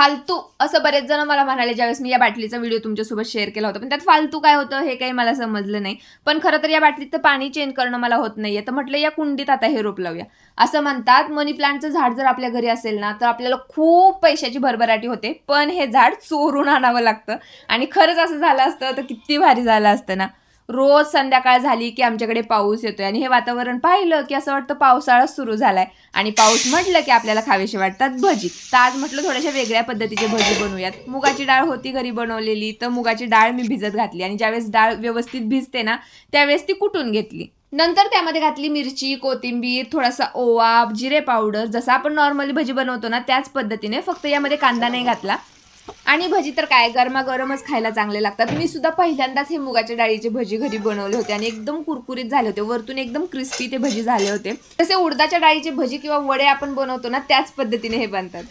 फालतू असं बरेच जण मला म्हणाले ज्यावेळेस मी या बाटलीचा व्हिडिओ तुमच्यासोबत शेअर केला होता पण त्यात फालतू काय होतं हे काही मला समजलं नाही. पण खरं तर या बाटलीत पाणी चेंज करणं मला होत नाहीये तर म्हटलं या कुंडीत आता हे रोप लावूया. असं म्हणतात मनी प्लांटचं झाड जर आपल्या घरी असेल ना तर आपल्याला खूप पैशाची भरभराटी होते पण हे झाड चोरून आणावं लागतं. आणि खरंच असं झालं असतं तर किती भारी झालं असतं ना. रोज संध्याकाळ झाली की आमच्याकडे पाऊस येतोय. आणि हे वातावरण पाहिलं की असं वाटतं पावसाळा सुरू झालाय. आणि पाऊस म्हटलं की आपल्याला खावेसे वाटतात भजी. तर आज म्हटलं थोड्याशा वेगळ्या पद्धतीचे भजी बनवूयात. मुगाची डाळ होती घरी बनवलेली तर मुगाची डाळ मी भिजत घातली. आणि ज्यावेळेस डाळ व्यवस्थित भिजते ना त्यावेळेस ती कुटून घेतली. नंतर त्यामध्ये घातली मिरची कोथिंबीर थोडासा ओवा जिरे पावडर. जसं आपण नॉर्मली भजी बनवतो ना त्याच पद्धतीने फक्त यामध्ये कांदा नाही घातला. आणि भजी तर काय गरमागरमच खायला चांगले लागतात. मी सुद्धा पहिल्यांदाच हे मुगाच्या डाळीचे भजी घरी बनवले होते आणि एकदम कुरकुरीत झाले होते. वरतून एकदम क्रिस्पी ते भजी झाले होते. तसे उडदाच्या डाळीचे भजी किंवा वडे आपण बनवतो ना त्याच पद्धतीने हे बनतात.